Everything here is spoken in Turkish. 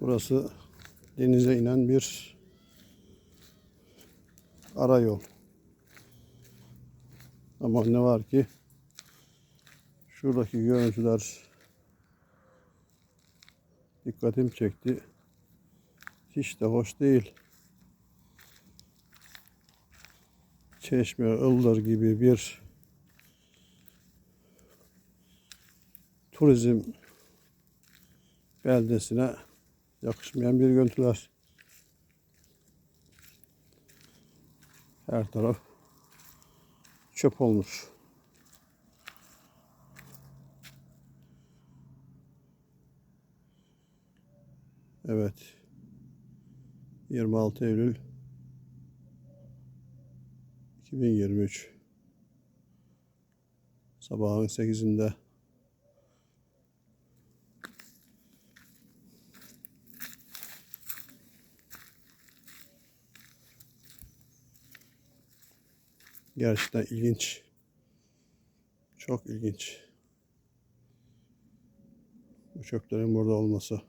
Burası denize inen bir ara yol. Ama ne var ki şuradaki görüntüler dikkatim çekti. Hiç de hoş değil. Çeşme, Ildır gibi bir turizm beldesine yakışmayan bir görüntüler. Her taraf çöp olmuş. Evet. 26 Eylül 2023 sabahın 8'inde Gerçekten ilginç. Çok ilginç. Bu çöplerin burada olması.